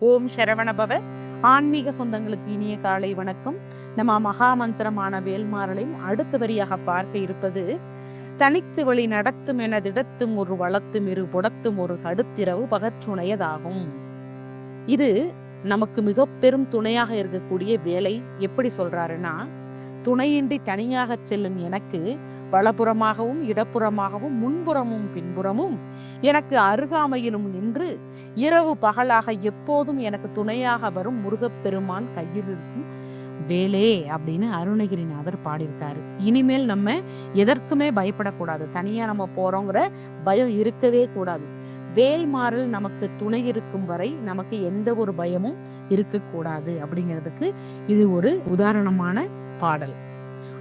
ஓம் சரவணபவ ஆன்மீக சொந்தங்களுக்கு இனிய காலை வணக்கம். நம்ம மகா மந்திரமான வேல்மாறலின் அடுத்த வரியாக பார்க்க இருப்பது தனித்து வழி நடத்தும் என திடத்தும் ஒரு வளத்தும் இரு புடத்தும் ஒரு கடுத்திரவு பகற்றுணையதாகும். இது நமக்கு மிக பெரும் துணையாக இருக்கக்கூடிய வேலை. எப்படி சொல்றாருன்னா துணையின்றி தனியாக செல்லும் எனக்கு வலப்புறமாகவும் இடப்புறமாகவும் முன்புறமும் பின்புறமும் எனக்கு அருகாமையிலும் நின்று இரவு பகலாக எப்போதும் எனக்கு துணையாக வரும் முருகப்பெருமான் கையில் இருக்கும் வேலே அப்படின்னு அருணகிரிநாதர் பாடியிருக்காரு. இனிமேல் நம்ம எதற்குமே பயப்படக்கூடாது. தனியா நம்ம போறோங்கிற பயம் இருக்கவே கூடாது. வேல்மாறல் நமக்கு துணை இருக்கும் வரை நமக்கு எந்த ஒரு பயமும் இருக்கக்கூடாது அப்படிங்கிறதுக்கு இது ஒரு உதாரணமான பாடல்.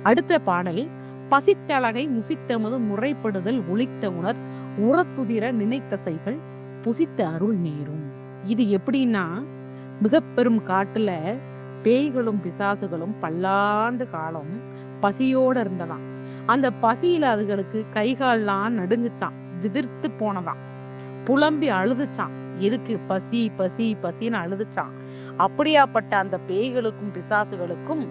அடுத்த பாடல் பசித்தழகை முசித்தமது முறைப்படுதல் ஒழித்த உணர் உரத்துதிர நினைத்தசைகள் புசித்த அருள் நேரும். இது எப்படின்னா மிக பெரும் காட்டுல பேய்களும் பிசாசுகளும் பல்லாண்டு காலம் பசியோட இருந்ததாம். அந்த பசியில அதுகளுக்கு கைகால்லாம் நடுங்குச்சான் விதிர்த்து போனதாம். புலம்பி அழுதுச்சான் எதுக்கு பசி பசி பசின்னு அழுதுச்சான் அப்படியாப்பட்ட அந்த பேய்களுக்கும் பிசாசுகளுக்கும்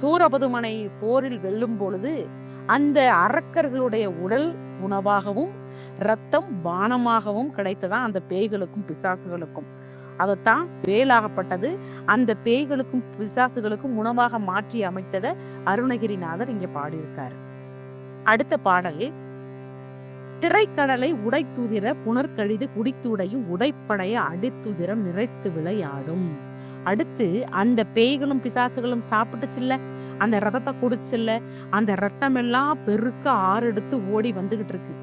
சூரபதுமனை போரில் வெல்லும் பொழுது அந்த அரக்கர்களுடைய உடல் உணவாகவும் ரத்தம் பானமாகவும் கிடைத்ததான் அந்த பேய்களுக்கும் பிசாசுகளுக்கும். அதைத்தான் வேலாகப்பட்டது. அந்த பேய்களுக்கும் பிசாசுகளுக்கும் உணவாக மாற்றி அமைத்ததை அருணகிரிநாதர் இங்க பாடியிருக்கார். அடுத்த பாடல். திரைக்கடலை உடைத்துதிர புனர்கழிது குடித்துடையும் உடைப்படைய அடித்துதிர நிறைத்து விளையாடும். அடுத்து அந்த பேய்களும் பிசாசுகளும் சாப்பிட்டுச்சுல்ல அந்த ரத்தத்தை குடிச்சுல்ல அந்த ரத்தம் எல்லாம் பெருக்க ஆறெடுத்து ஓடி வந்துகிட்டு இருக்கு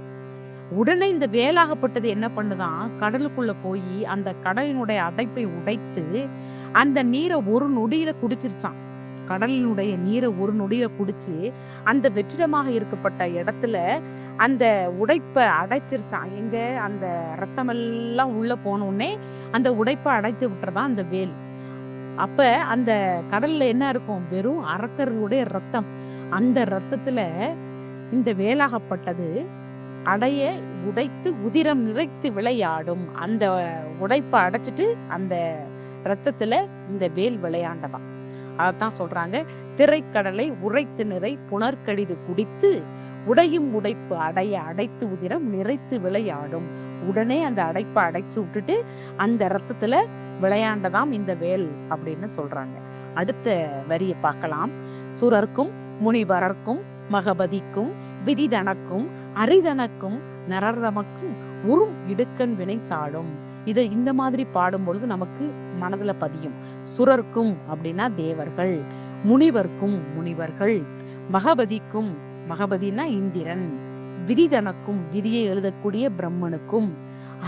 உடனே இந்த வேலாகப்பட்டது என்ன பண்ணுதான் கடலுக்குள்ள போய் அந்த கடலினுடைய அடைப்பை உடைத்து அந்த நீரை ஒரு நொடியில குடிச்சிருச்சான் கடலினுடைய நீரை ஒரு நொடியில குடிச்சு அந்த வெற்றிடமாக இருக்கப்பட்ட இடத்துல அந்த உடைப்பை அடைச்சிருச்சான் எங்க? அந்த ரத்தமெல்லாம் உள்ள போனோடனே அந்த உடைப்பை அடைத்து விட்டுறதான் அந்த வேல். அப்ப அந்த கடல்ல என்ன இருக்கும்? வெறும் அரக்கர்களுடைய ரத்தம். அந்த ரத்தத்துல இந்த வேலாகப்பட்டது அடைய உடைத்து உதிரம் நிறைத்து விளையாடும். அந்த உடைப்பை அடைச்சிட்டு அந்த ரத்தத்துல இந்த வேல் விளையாண்டதாம். அதான் சொல்றாங்க. திரைக்கடலை உரைத்து நிறை புனர்கடிது குடித்து உடையும் உடைப்பு அடைய அடைத்து உதிரம் நிறைத்து விளையாடும். உடனே அந்த அடைப்பை அடைச்சு விட்டுட்டு அந்த ரத்தத்துல விளையாண்டதாம் இந்த வேல் அப்படின்னு சொல்றாங்க. அடுத்த வரியை பார்க்கலாம். சுரர்க்கும் முனிவரர்க்கும் மகபதிக்கும் விதிதனக்கும் அரிதனக்கும் நரர்தமக்கும் உறும் இடுக்கன் வினை சாடும். இதை இந்த மாதிரி பாடும் பொழுது நமக்கு மனதுல பதியும். சுரர்க்கும் அப்படின்னா தேவர்கள் முனிவர்க்கும் முனிவர்கள் மகபதிக்கும் மகபதினா இந்திரன் விதிதனக்கும் விதியை எழுதக்கூடிய பிரம்மனுக்கும்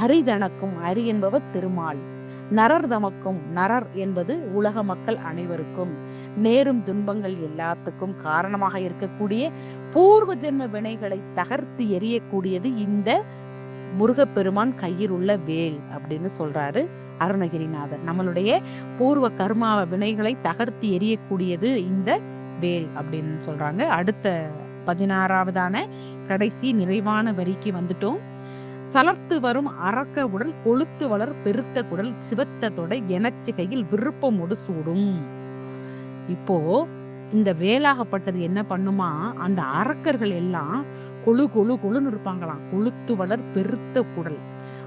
அரிதனக்கும் அரி என்பவர் திருமால். நரர் தமக்கும் நரர் என்பது உலக மக்கள் அனைவருக்கும் நேரும் துன்பங்கள் எல்லாத்துக்கும் காரணமாக இருக்கக்கூடிய பூர்வ ஜென்ம வினைகளை தகர்த்து எரியக்கூடியது இந்த முருகப்பெருமான் கையில் உள்ள வேல் அப்படின்னு சொல்றாரு அருணகிரிநாதர். நம்மளுடைய பூர்வ கர்மாவ வினைகளை தகர்த்து எரியக்கூடியது இந்த வேல் அப்படின்னு சொல்றாங்க. அடுத்த பதினாறாவதான கடைசி நிறைவான வரிக்கு வந்துட்டோம். சலர்த்து வரும் அரக்க உடல் கொளுத்து வளர் பெருத்த குடல் சிவத்த தொடை எனச்சிகையில் விருப்பமோடு சூடும். இப்போ இந்த வேலாகப்பட்டது என்ன பண்ணுமா? அந்த அரக்கர்கள் எல்லாம் கொழு கொழு கொழுன்னு இருப்பாங்களாம். கொளுத்து வளர் பெருத்த குடல்.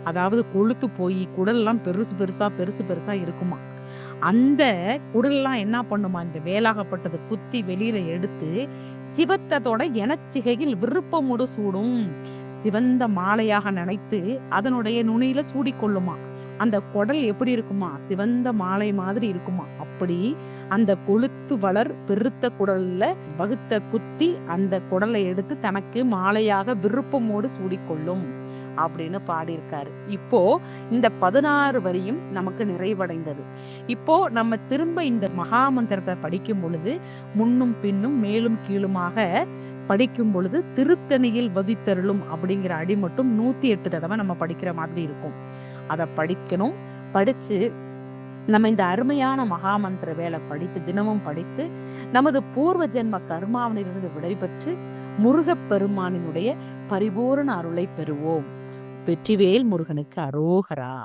அதாவது கொளுத்து போய் குடல்லாம் பெருசு பெருசா பெருசு பெருசா இருக்குமா? அந்த குடல்லாம் என்ன பண்ணுமா? இந்த வேலாகப்பட்டது குத்தி வெளியில எடுத்து சிவத்ததோட எனச்சிகையில் விருப்பமோடு சூடும். சிவந்த மாலையாக நினைத்து அதனுடைய நுனியில சூடிக்கொள்ளுமா? அந்த குடல் எப்படி இருக்குமா? சிவந்த மாலை மாதிரி இருக்குமா? அப்படி அந்த கொளுத்து வளர் பெருத்த குடல்ல வகுத்த குத்தி அந்த குடலை எடுத்து தனக்கு மாலையாக விருப்பமோடு சூடிக்கொள்ளும் அப்படின்னு பாடியிருக்காரு. இப்போ இந்த பதினாறு வரியும் நமக்கு நிறைவடைந்தது. இப்போ நம்ம திரும்ப இந்த மகாமந்திரத்தை படிக்கும் பொழுது முன்னும் பின்னும் மேலும் கீழுமாக படிக்கும் பொழுது திருத்தணியில் வதித்தருளும் அப்படிங்கிற அடி மட்டும் நூத்தி எட்டு தடவை நம்ம படிக்கிற மாதிரி இருக்கும். அதை படிக்கணும். படித்து நம்ம இந்த அருமையான மகாமந்திர வேலை படித்து தினமும் படித்து நமது பூர்வ ஜென்ம கர்மாவிலிருந்து விடைபெற்று முருகப் பெருமானினுடைய பரிபூரண அருளை பெறுவோம். வெற்றிவேல் முருகனுக்கு அரோகரா.